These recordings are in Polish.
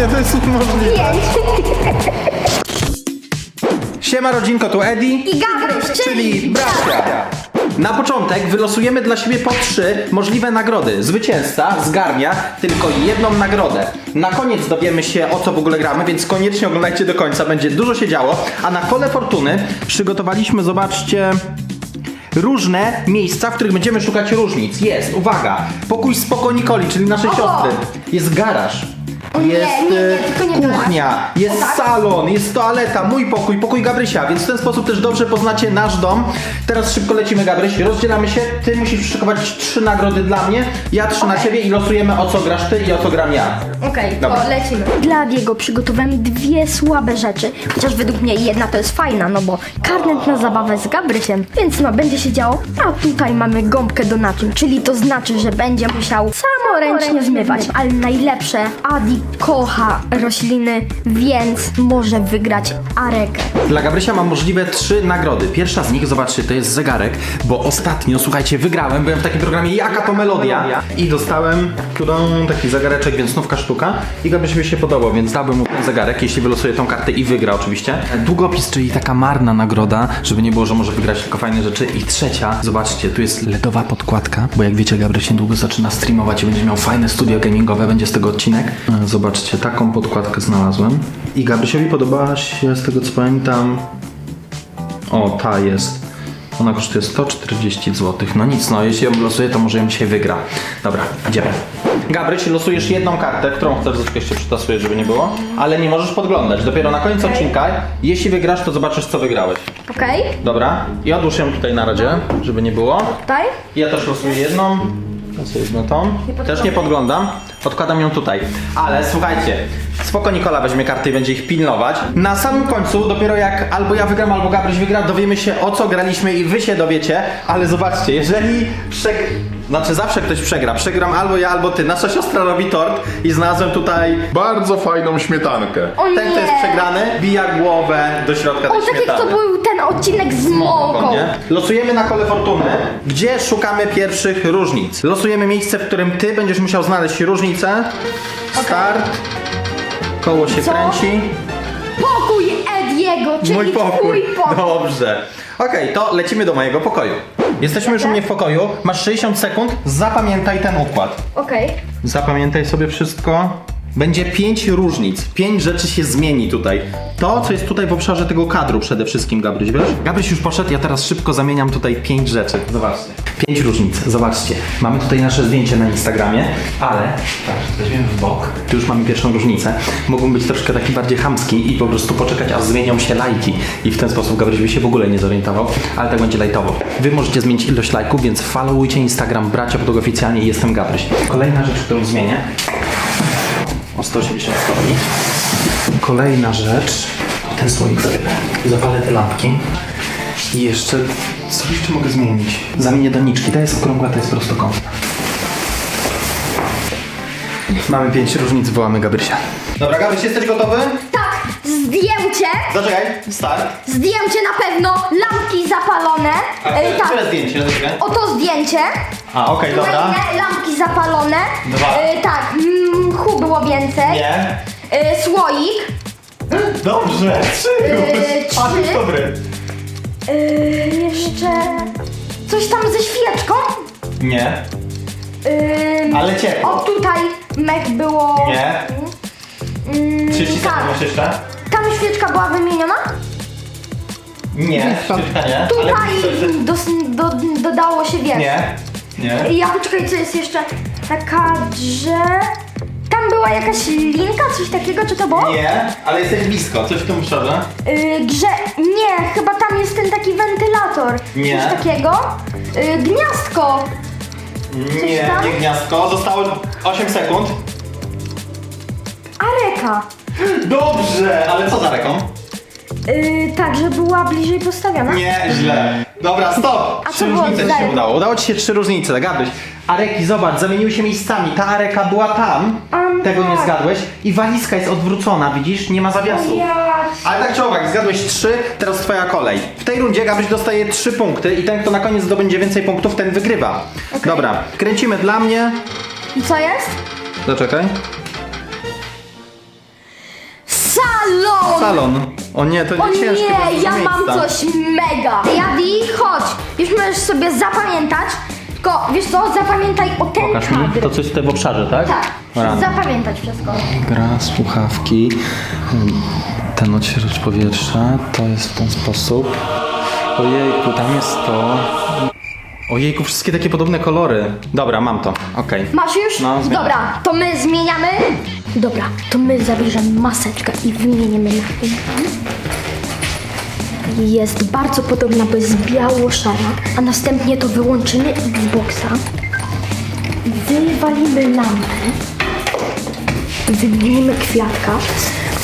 Nie, to jest niemożliwe. Siema rodzinko, tu Eddie. I Gabryś, czyli bracia. Na początek wylosujemy dla siebie po trzy możliwe nagrody. Zwycięzca zgarnia tylko jedną nagrodę. Na koniec dowiemy się o co w ogóle gramy, więc koniecznie oglądajcie do końca, będzie dużo się działo. A na kole fortuny przygotowaliśmy, zobaczcie, różne miejsca, w których będziemy szukać różnic. Jest, uwaga, pokój spoko Nikoli, czyli naszej Oho. siostry. Jest garaż. O kuchnia, jest tak. salon, jest toaleta, mój pokój, pokój Gabrysia, więc w ten sposób też dobrze poznacie nasz dom. Teraz szybko lecimy Gabryś, rozdzielamy się, ty musisz przyszykować trzy nagrody dla mnie, ja trzy na Okej. ciebie i losujemy o co grasz ty i o co gram ja. Okej, Dobra. to lecimy. Dla Diego przygotowałem dwie słabe rzeczy, chociaż według mnie jedna to jest fajna, no bo karnet na zabawę z Gabrysiem, więc no będzie się działo. A tutaj mamy gąbkę do naczyń, czyli to znaczy, że będzie musiał samoręcznie zmywać. Ale najlepsze, Adi kocha rośliny, więc może wygrać Arekę. Dla Gabrysia mam możliwe trzy nagrody. Pierwsza z nich, zobaczcie, to jest zegarek, bo ostatnio, słuchajcie, wygrałem, byłem w takim programie Jaka to Melodia i dostałem taki zegareczek, więc nówka sztuka i Gabrysiowi się podobał, więc dałbym mu ten zegarek, jeśli wylosuje tą kartę i wygra oczywiście. Długopis, czyli taka marna nagroda, żeby nie było, że może wygrać tylko fajne rzeczy. I trzecia, zobaczcie, tu jest LEDowa podkładka, bo jak wiecie, Gabryś niedługo zaczyna streamować i będzie miał fajne studio gamingowe, będzie z tego odcinek. E, Zobaczcie, taką podkładkę znalazłem. I Gabrysiowi podobała się, z tego co pamiętam, o, ta jest. Ona kosztuje 140 zł. No nic, no jeśli ją losuję, to może ją dzisiaj wygra. Dobra, idziemy. Gabryś, losujesz jedną kartę, którą chcesz troszkę jeszcze przytasuję, żeby nie było, ale nie możesz podglądać. Dopiero na koniec odcinka, jeśli wygrasz, to zobaczysz, co wygrałeś. Okej, Dobra, i odłóż ją tutaj na razie, żeby nie było. tutaj. Ja też losuję jedną. Losuję jedną tą. Też nie podglądam. Odkładam ją tutaj. Ale słuchajcie, spoko Nikola weźmie karty i będzie ich pilnować. Na samym końcu, dopiero jak albo ja wygram, albo Gabryś wygra, dowiemy się o co graliśmy i wy się dowiecie. Ale zobaczcie, jeżeli przeg... Znaczy zawsze ktoś przegra. Przegram albo ja, albo ty. Nasza siostra robi tort i znalazłem tutaj Bardzo fajną śmietankę. O nie! ten, kto jest przegrany, bija głowę do środka tej O, tak jak śmietany. to był ten odcinek z mąką. Nie? Losujemy na kole fortuny, gdzie szukamy pierwszych różnic. Losujemy miejsce, w którym ty będziesz musiał znaleźć różnicę. Start. Koło się Co? kręci. Pokój Ediego, czyli Mój pokój. twój pokój. Dobrze. Okej, to lecimy do mojego pokoju. Jesteśmy już u mnie w pokoju. Masz 60 sekund. Zapamiętaj ten układ. Okej. Zapamiętaj sobie wszystko. Będzie pięć różnic. Pięć rzeczy się zmieni tutaj. To, co jest tutaj w obszarze tego kadru przede wszystkim, Gabryś, wiesz? Gabryś już poszedł, ja teraz szybko zamieniam tutaj pięć rzeczy. Zobaczcie. Pięć różnic. Zobaczcie. Mamy tutaj nasze zdjęcie na Instagramie, ale tak, weźmiemy w bok. Tu już mamy pierwszą różnicę. Mógłbym być troszkę taki bardziej chamski i po prostu poczekać, aż zmienią się lajki. I w ten sposób Gabryś by się w ogóle nie zorientował, ale tak będzie lajtowo. Wy możecie zmienić ilość lajków, więc followujcie Instagram Bracia Podog oficjalnie i jestem Gabryś. Kolejna rzecz, którą zmienię, o 180 stopni. Kolejna rzecz. Ten słoik zapalę te lampki. I jeszcze, co jeszcze mogę zmienić? Zamienię doniczki. Ta jest okrągła, ta jest prostokątna. Mamy pięć różnic, wołamy Gabrysia. Dobra, Gabryś, jesteś gotowy? Tak, zdjęcie. Zaczekaj, start. Zdjęcie na pewno, lampki zapalone. E, tak, Które zdjęcie? Zaczekaj. oto zdjęcie. A, okej, dobra. Kolejne lampki zapalone. Dwa. E, tak, mm, hu było więcej. Nie. E, słoik. Dobrze, trzy Yy, już. A, trzy. jest dobry. E, jeszcze coś tam ze świeczką. Nie. E, Ale ciepło. O, tutaj mech było. Nie. Mm, 30 sekund tak. masz jeszcze? Tam świeczka była wymieniona. Nie. Świeczka nie. Ale Tutaj dos, do, dodało się więcej. Nie. Nie. Ja poczekaj, co jest jeszcze na kadrze. Tam była jakaś linka, coś takiego, czy to było? Nie, ale jesteś blisko. Coś w tym obszarze? Y, grze... Nie, chyba tam jest ten taki wentylator. Nie. Coś takiego. Y, gniazdko. Nie, tam? nie gniazdko. Zostało 8 sekund. Areka. Dobrze, ale co za reką? Y, tak, że była bliżej postawiona. Nie, źle. Dobra, stop. A Trzy co było różnice ci dalej? się udało. Udało ci się trzy różnice, zgadłeś. Areki, zobacz, zamieniły się miejscami. Ta areka była tam, A, tego nie tak. zgadłeś. I walizka jest odwrócona, widzisz? Nie ma zawiasu. Ja... Ale tak czy owak, zgadłeś trzy, teraz twoja kolej. W tej rundzie Gabryś dostaje trzy punkty i ten, kto na koniec zdobędzie więcej punktów, ten wygrywa. Dobra, kręcimy dla mnie. I co jest? Zaczekaj. Salon! Salon. O nie, to nie O ciężkie. to nie, ja mam miejsca. coś mega. Jadi, chodź. Już możesz sobie zapamiętać. Tylko, wiesz co, zapamiętaj o ten Pokaż mi. kadr. To coś tutaj w obszarze, tak? Tak, Rano. zapamiętać wszystko. Gra, słuchawki, ten odświeżacz powietrza, to jest w ten sposób. Ojejku, tam jest to. Ojejku, wszystkie takie podobne kolory. Dobra, mam to, okej. Masz już? No, zmieniam. Dobra, to my zmieniamy. Dobra, to my zabierzemy maseczkę i wymienimy na Jest bardzo podobna, bo jest biało-szara, a następnie to wyłączymy Xboxa, wywalimy lampę, wymienimy kwiatka.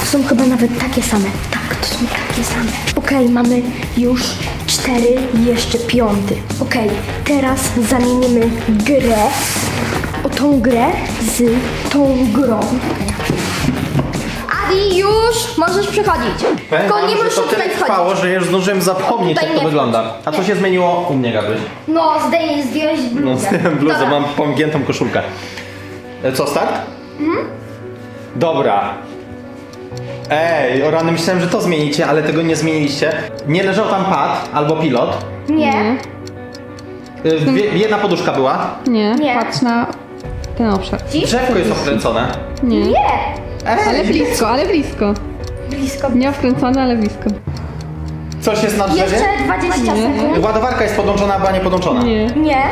To są chyba nawet takie same. Tak, to są takie same. Okej, mamy już cztery, jeszcze piąty. Okej, teraz zamienimy grę, o tą grę z tą grą. Adi, już możesz przychodzić. Tylko nie możesz to tutaj tyle wchodzić. trwało, że już zdążyłem zapomnieć, Tutaj jak to nie wygląda. A co się zmieniło u mnie, Gabryś? No, zdejmij, zdjąłeś No, bluzę. zdjąłem bluzę, Dobra. mam pomgiętą koszulkę. E, Co, start? Mhm. Dobra. Ej, o rany myślałem, że to zmienicie, ale tego nie zmieniliście. Nie leżał tam pad albo pilot. Nie, E, Dwie, jedna poduszka była. Nie, Nie. patrz na ten obszar. dziś? Drzewko jest okręcone. Nie. Nie. Ej, Ale blisko, ale blisko. Blisko. Nie wkręcone, ale blisko. Coś jest na drzewie? Jeszcze 20 sekund. Ładowarka jest podłączona, była niepodłączona. Nie. Nie.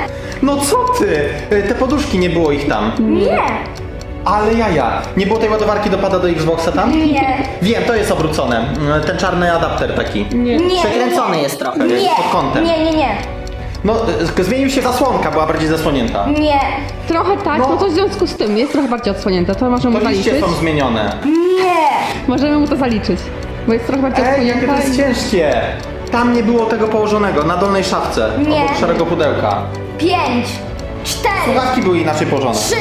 No co ty? E, Te poduszki nie było ich tam. Nie. Ale jaja. Nie było tej ładowarki do pada do Xboxa tam? Nie. Wiem, to jest obrócone. E, Ten czarny adapter taki. Nie. Nie. Przekręcony jest trochę, wiesz, Nie. pod kątem. Nie, nie, nie. No, zmienił się zasłonka, była bardziej zasłonięta. Nie. Trochę tak, No. no. to w związku z tym jest trochę bardziej odsłonięte. To możemy To mu liście zaliczyć. są zmienione. Nie. Możemy mu to zaliczyć. Bo jest trochę bardziej Ej, jakie to odsłonięte. jest ciężkie. Tam nie było tego położonego, na dolnej szafce. Nie. Obok szarego pudełka. Pięć. Cztery. Słuchawki były inaczej położone. Trzy.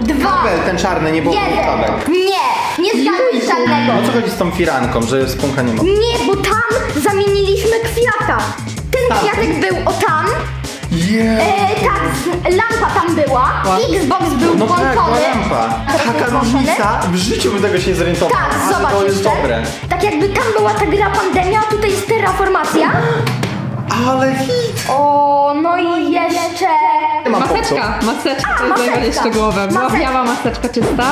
Dwa. Kabel ten czarny, nie było słuchawek. Jeden. Nie. Nie zgadłeś żadnego. No co chodzi z tą firanką, że spłonka nie ma? Nie, bo tam zamieniliśmy kwiata. Ten kwiatek był o tam. Yeah. E, tak, z- lampa tam była. Xbox był No tak, była włączony. lampa. Taka różnica, w życiu bym tego się nie zorientował. Tak, Ale zobacz to jest jeszcze. dobre. Tak jakby tam była ta gra pandemia, a tutaj jest terraformacja. Ale hit! O, no i jeszcze... Nie mam Maseczka, maseczka to jest maseczka. najbardziej szczegółowe. Była Maseczka. biała maseczka czysta,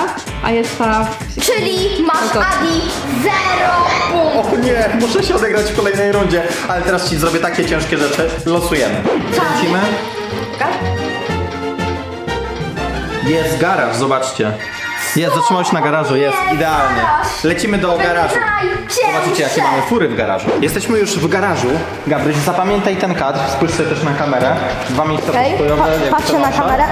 a jest ta... Czyli masz No to- Adi zero punktów. O nie, muszę się odegrać w kolejnej rundzie, ale teraz ci zrobię takie ciężkie rzeczy. Losujemy. Kręcimy. Jest garaż, zobaczcie. Jest, zatrzymał się na garażu, jest, Nie, idealnie. Lecimy do garażu. Zobaczycie, jakie mamy fury w garażu. Jesteśmy już w garażu. Gabryś, zapamiętaj ten kadr, spójrz sobie też na kamerę. Dwa miejsca Okej, postojowe. pa- jak patrzę na kamerę.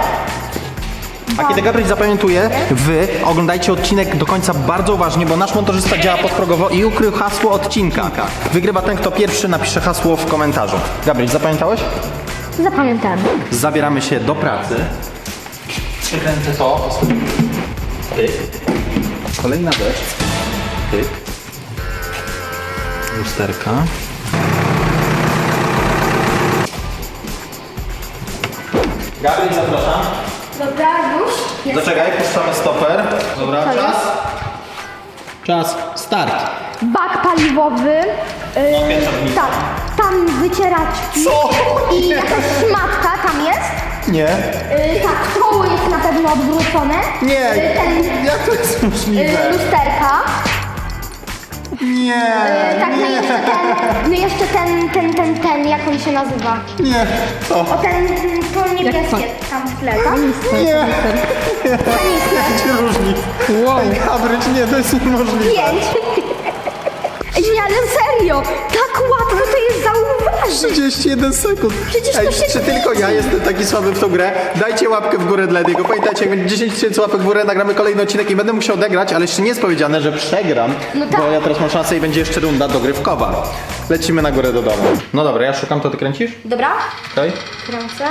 A kiedy Gabryś zapamiętuje, wy oglądajcie odcinek do końca bardzo uważnie, bo nasz montażysta działa podprogowo i ukrył hasło odcinka. Wygrywa ten, kto pierwszy napisze hasło w komentarzu. Gabryś, zapamiętałeś? Zapamiętałem. Zabieramy się do pracy. Przykręcę to. Tyk. Kolejna rzecz. Tyk. Lusterka. Gabryś, zapraszam. Dobra, już? Jest. Zaczekaj, puszczamy stoper. Dobra, czas. Czas, start. Bak paliwowy. Yy, tak, tam wycieraczki. Co? I jakaś szmatka tam jest. Nie. Yy, tak, koło jest na pewno odwrócone. Nie. Yy, ten Jak to jest yy, możliwe? lusterka. Nie. Yy, tak, no i jeszcze ten, no i jeszcze ten, ten, ten, ten, jak on się nazywa? Nie. O O. ten, to niebieskie tam w tle, tak? Nie. Jak się różni? Wow. Gabryś, nie, to jest niemożliwe. Pięć. Nie, ale serio, tak łatwo to jest zauważyć. 31 sekund. Przecież to Ej, się czy tylko ja jestem taki słaby w tą grę? Dajcie łapkę w górę dla Ediego. Pamiętajcie, jak będzie 10 tysięcy łapek w górę, nagramy kolejny odcinek i będę musiał odegrać, ale jeszcze nie jest powiedziane, że przegram, No tak. bo ja teraz mam szansę i będzie jeszcze runda dogrywkowa. Lecimy na górę do domu. No dobra, ja szukam, to ty kręcisz? Dobra, Okej. kręcę.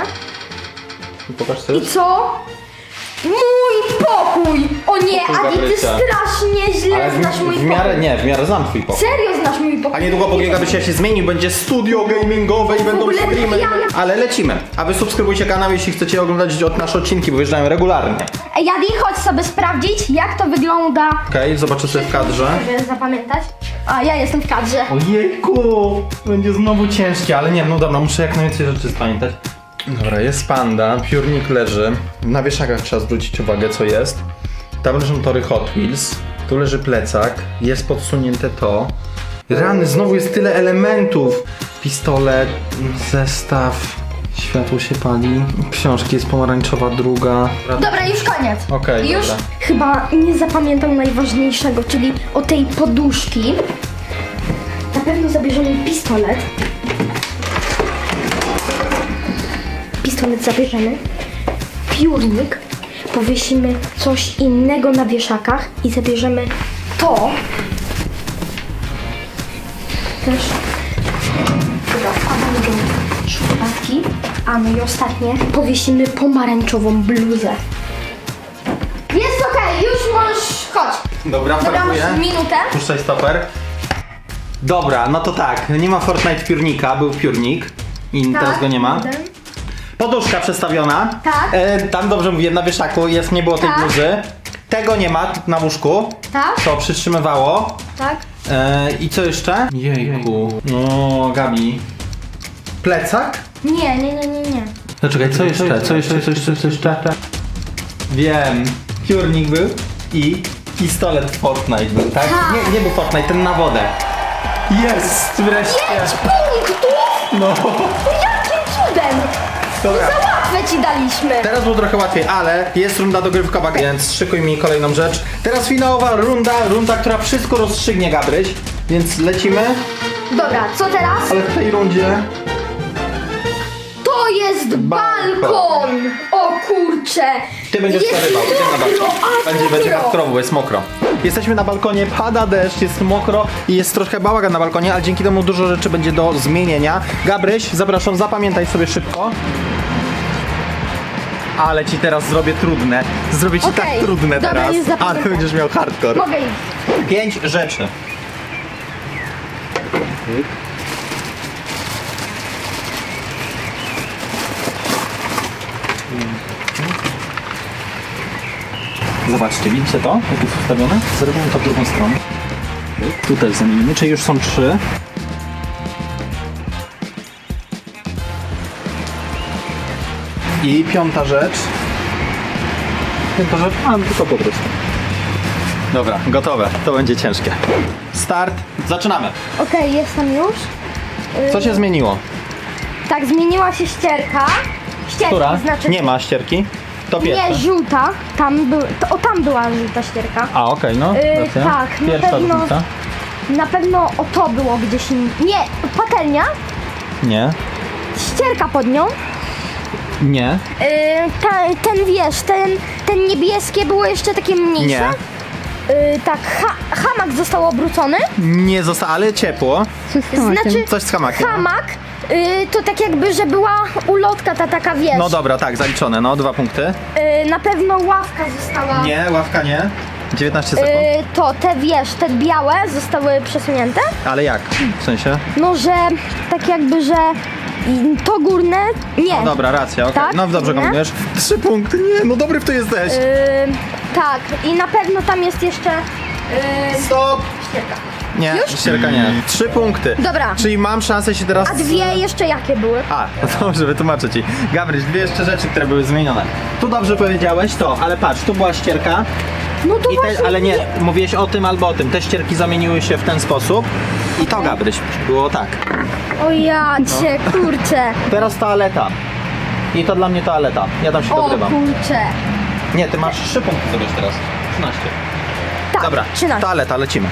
Pokaż sobie. I co? Mój pokój! O nie, Pokój Adi, ty Gabrysia. strasznie źle Ale znasz mój w, w miarę, pokój. nie, w miarę znam twój pokój. Serio znasz mój pokój. A niedługo pokój Gabrysia się zmieni, będzie studio gamingowe i będą ogóle streamy. pijamy. Ale lecimy. A wy subskrybujcie kanał, jeśli chcecie oglądać od nasze odcinki, bo wyjeżdżają regularnie. Ej, Adi, chodź sobie sprawdzić, jak to wygląda. Okej, zobaczę sobie w kadrze. Żeby zapamiętać. A, ja jestem w kadrze. Ojejku, będzie znowu ciężkie, ale nie, no dobra, muszę jak najwięcej rzeczy spamiętać. Dobra, jest panda, piórnik leży. Na wieszakach trzeba zwrócić uwagę, co jest. Tam leżą tory Hot Wheels, tu leży plecak, jest podsunięte to. Rany, znowu jest tyle elementów. Pistolet, zestaw, światło się pali, książki jest pomarańczowa, druga. Dobra, już koniec. Okej, Już dobra. chyba nie zapamiętam najważniejszego, czyli o tej poduszki. Na pewno zabierzemy pistolet. Zabierzemy. Piórnik. Powiesimy coś innego na wieszakach i zabierzemy to. Też. Dobra, wkładamy do szufladki. A no i ostatnie, powiesimy pomarańczową bluzę. Jest okej, już możesz, chodź. Dobra, Dobra, masz farbuję. minutę. Puszczaj stoper. Dobra, no to tak, nie ma Fortnite piórnika, był piórnik i teraz go nie ma. jeden. Poduszka przestawiona. Tak. E, tam dobrze mówię, na wieszaku jest, nie było tej Tak. bluzy. Tego nie ma na łóżku. Tak, To przytrzymywało. tak. E, I co jeszcze? Jejku. No, Gabi. Plecak? Nie, nie, nie, nie, nie. No czekaj, co jeszcze? Co jeszcze, co jeszcze, co jeszcze? Wiem. Piórnik był i pistolet Fortnite był, tak? Tak. Nie, nie był Fortnite, ten na wodę. Jest, wreszcie. Pięć punktów! No. Jakim cudem! Dobra. Za łatwe ci daliśmy. Teraz było trochę łatwiej, ale jest runda dogrywka bag, więc szykuj mi kolejną rzecz. Teraz finałowa runda, runda, która wszystko rozstrzygnie Gabryś, więc lecimy, Dobra, co teraz? ale w tej rundzie... To jest Balkon. O kurcze! Ty będziesz jest przerywał, idziemy na balkon. a Będzie, będzie mokro. bo jest mokro. Jesteśmy na balkonie, pada deszcz, jest mokro i jest trochę bałagan na balkonie, ale dzięki temu dużo rzeczy będzie do zmienienia. Gabryś, zapraszam, zapamiętaj sobie szybko. Ale ci teraz zrobię trudne. Zrobię ci Okej, tak trudne dobra, teraz, ale zapamiętam. będziesz miał hardcore. Mogę iść. Pięć rzeczy. Zobaczcie, widzicie to? Jak jest ustawione? Zrobimy to w drugą stronę. Tu też zamienimy, czyli już są trzy. I piąta rzecz. Piąta rzecz, a no tylko po prostu. Dobra, gotowe. To będzie ciężkie. Start. Zaczynamy. Okej, jestem już. Co się zmieniło? Tak, zmieniła się ścierka. Ścierka, Która? znaczy... Nie ma ścierki. To pierwsza. Nie, żółta. Tam był, to, o, tam była żółta ścierka. A, okej, no. Yy, racja. tak, na Pierwsza pewno- różnica. Na pewno o to było gdzieś. Nie, patelnia. Nie. Ścierka pod nią. Nie. Yy, ta, ten wiesz, ten, ten niebieskie było jeszcze takie mniejsze. Nie. Yy, tak, ha, hamak został obrócony. Nie zostało, ale ciepło. Znaczy, Coś z hamakiem. no. hamak yy, to tak jakby, że była ulotka ta taka, wiesz. No dobra, tak, zaliczone, no, dwa punkty. Yy, na pewno ławka została. Nie, ławka nie. 19 sekund. Yy, to te wiesz, te białe zostały przesunięte. Ale jak? W sensie? No, że tak jakby, że i to górne. Nie. No dobra, racja, okej. Tak? No dobrze Nie? kombinujesz. Trzy punkty, nie, no dobry w to jesteś. Tak, i na pewno tam jest jeszcze. Yy, Stop! ścierka. Nie, ścierka nie. Trzy punkty. Dobra. Czyli mam szansę się teraz... A dwie jeszcze jakie były? A, no dobrze, wytłumaczę ci. Gabryś, dwie jeszcze rzeczy, które były zmienione. Tu dobrze powiedziałeś to, ale patrz, tu była ścierka, No to i właśnie. te, ale nie, mówiłeś o tym albo o tym. Te ścierki zamieniły się w ten sposób i to Gabryś, było tak. O ja cię, kurczę. Teraz toaleta. I to dla mnie toaleta. Ja tam się O dogrywam. kurczę. Nie, ty masz trzy punkty zobacz teraz. 13. Dobra, 13. toaleta, lecimy.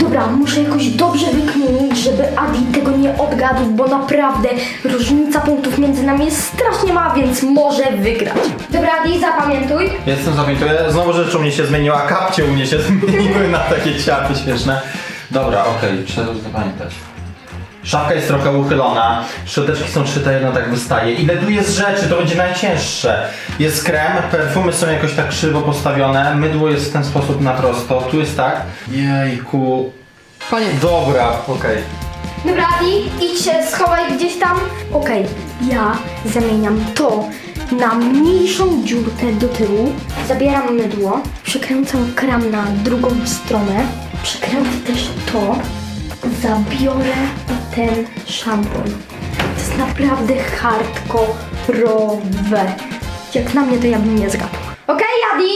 Dobra, muszę jakoś dobrze wykminić, żeby Adi tego nie odgadł, bo naprawdę różnica punktów między nami jest strasznie mała, więc może wygrać. Dobra, Adi, zapamiętuj. Jestem zapamiętuję. Znowu rzecz u mnie się zmieniła, kapcie u mnie się zmieniły na takie ciapy śmieszne. Dobra, okej, trzeba już zapamiętać. Szafka jest trochę uchylona, szczoteczki są szyte, jedna tak wystaje. Ile tu jest rzeczy, to będzie najcięższe. Jest krem, perfumy są jakoś tak krzywo postawione, mydło jest w ten sposób na prosto, tu jest tak. Jejku. Koniec. Dobra, okej. Dobra, Adi, idź się schowaj gdzieś tam. Okej, ja zamieniam to na mniejszą dziurkę do tyłu. Zabieram mydło, przekręcam kram na drugą stronę. Przekręcę też to. Zabiorę ten szampon. To jest naprawdę hardkorowe. Jak na mnie, to ja bym nie zgadł. Okej, Adi,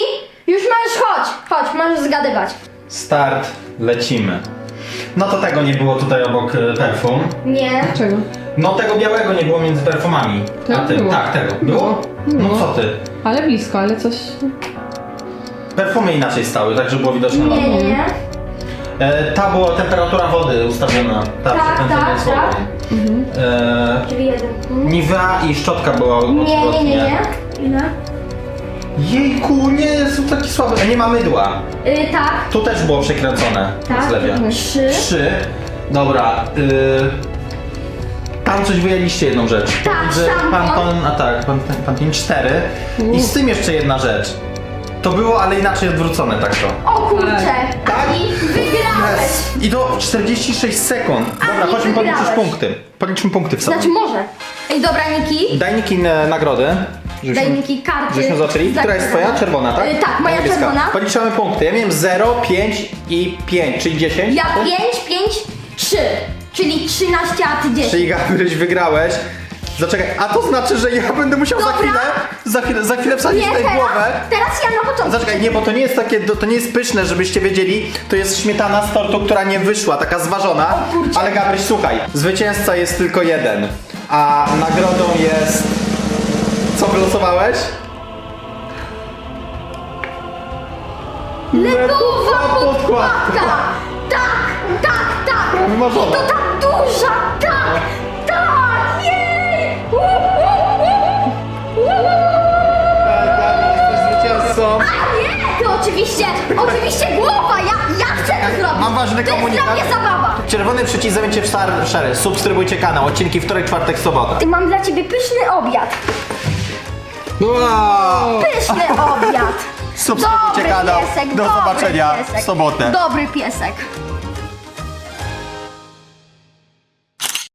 już możesz chodź. Chodź, możesz zgadywać. Start, lecimy. No to tego nie było tutaj obok e, perfum. Nie. Czego? No tego białego nie było między perfumami. Tak, A tym, było. tak, tego. Było? Było. No Było. co ty? Ale blisko, ale coś... Perfumy inaczej stały, tak żeby było widoczne na Nie, nie, nie. E, ta była temperatura wody ustawiona. Ta Tak, przekręcona tak, z wodą. tak. E, Czyli jeden. Hmm? Nivea i szczotka była Nie, nie, nie, nie. Ile? Jejku, nie, są takie słabe. Nie ma mydła. Y, tak, Tu też było przekręcone tak. zlewie. Trzy. Trzy. Dobra. Y... Tam coś wyjęliście jedną rzecz. Tak, Widzę szampon. Panton, a tak, pan, Pantin cztery. I z tym jeszcze jedna rzecz. To było, ale inaczej odwrócone tak to. O kurczę, Tak. Ani. Yes. I to 46 sekund. Dobra, Ani, chodźmy policzyć punkty. Policzmy punkty w. Znaczy może. Ej, dobra, Niki. Daj Niki e, nagrody. żebyśmy- Daj Niki karty. Zaczęli. Która jest twoja? Czerwona, tak? Y, tak, moja Niebieska. czerwona. Policzamy punkty. Ja miałem 0, 5 i 5, czyli 10. Ja 5, 5, 3. Czyli 13, a ty 10. Czyli Gabryś wygrałeś. Zaczekaj, a to znaczy, że ja będę musiał za Dobra. chwilę, za chwilę, za chwilę wsadzić Nie, tutaj teraz, głowę. teraz ja na początku. Zaczekaj, nie, bo to nie jest takie, to nie jest pyszne, żebyście wiedzieli. To jest śmietana z tortu, która nie wyszła, taka zważona. O kurczę. Ale Gabryś, słuchaj, zwycięzca jest tylko jeden. A nagrodą jest... Co wylosowałeś? Ledowa podkładka. Tak, tak, tak. Wymarzona. I to tak duża. Tak, tak. Oczywiście, oczywiście głowa. Ja, ja chcę to zrobić. Mam ważny To jest komunikat. dla mnie zabawa. Czerwony przycisk zamiecie w szar- szary. Subskrybujcie kanał. Odcinki wtorek, czwartek, sobota. I mam dla ciebie pyszny obiad. Wow. Pyszny obiad. Subskrybujcie Dobry kanał. piesek, Do dobry zobaczenia piesek. w sobotę. Dobry piesek.